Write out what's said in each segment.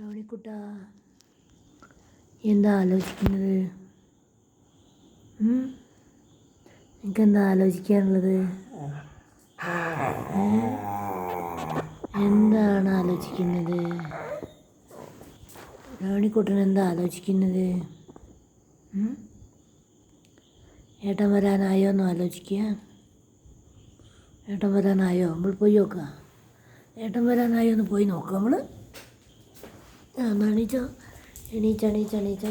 മണിക്കുട്ട എന്താ ആലോചിക്കുന്നത്? നിനക്കെന്താ ആലോചിക്കാനുള്ളത്? എന്താണ് ആലോചിക്കുന്നത്? രാണിക്കുട്ടൻ എന്താ ആലോചിക്കുന്നത്? ഏട്ടൻ വരാനായോ എന്ന് ആലോചിക്കുക. ഏട്ടൻ വരാനായോ? നമ്മൾ പോയി നോക്കാം ഏട്ടൻ വരാനായോ ഒന്ന് പോയി നോക്കാം നമ്മൾ എണീച്ചോ എണീച്ച എണീച്ച എണീച്ച.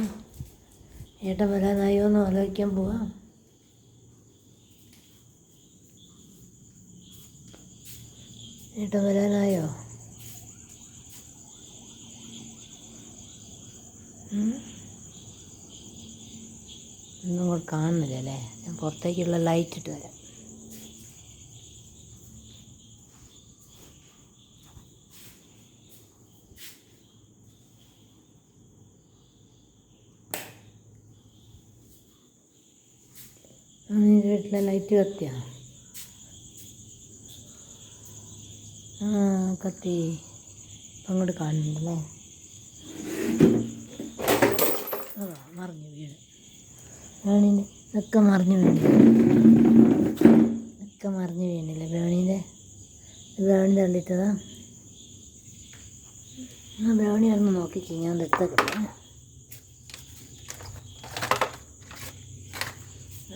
ഏട്ടൻ വരാനായോ എന്ന് ആലോചിക്കാൻ പോവാം. ഏട്ടൻ വരാനായോ? ഒന്നും കൂടെ കാണുന്നില്ല അല്ലേ ഞാൻ പുറത്തേക്കുള്ള ലൈറ്റ് ഇട്ട് വരാം. ആ, നീ വീട്ടിലെ ലൈറ്റ് കത്തിയാ? ആ കത്തി. അങ്ങോട്ട് കാണുന്നുണ്ടല്ലേ? മറിഞ്ഞു വീണ്. വേണീന്റെ ഇതൊക്കെ മറിഞ്ഞു വീണ് ഇതൊക്കെ മറിഞ്ഞു വീണില്ല വേണീന്റെ? വേണി തള്ളിട്ടതാ ആ ബ്രൗണി ഒന്ന് നോക്കിക്ക് ഞാൻ എടുത്തേക്കട്ടെ.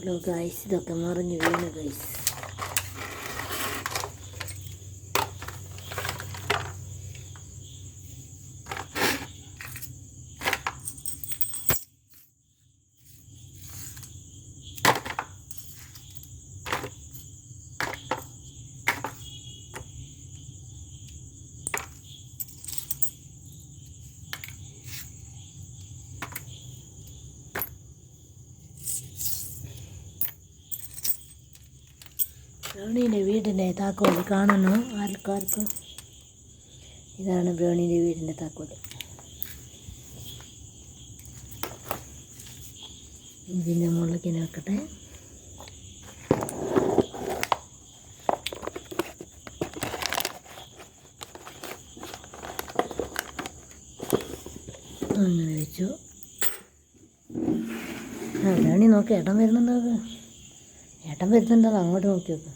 ഹലോ ഗൈസ് ഇതൊക്കെ മറിഞ്ഞു വീണ് ഗൈസ് ബ്രൗണീന്റെ വീടിന്റെ താക്കോൽ കാണണോ ആൾക്കാർക്ക്. ഇതാണ് ബ്രൗണീന്റെ വീടിന്റെ താക്കോൽ. ഇതിന്റെ മുകളിലേക്ക് നോക്കട്ടെ അങ്ങനെ വെച്ചു. ആ ബ്രൗണി നോക്കി ഏട്ടൻ വരുന്നുണ്ടോ? ഏട്ടൻ വരുന്നുണ്ടോ അങ്ങോട്ട് നോക്കി നോക്ക്.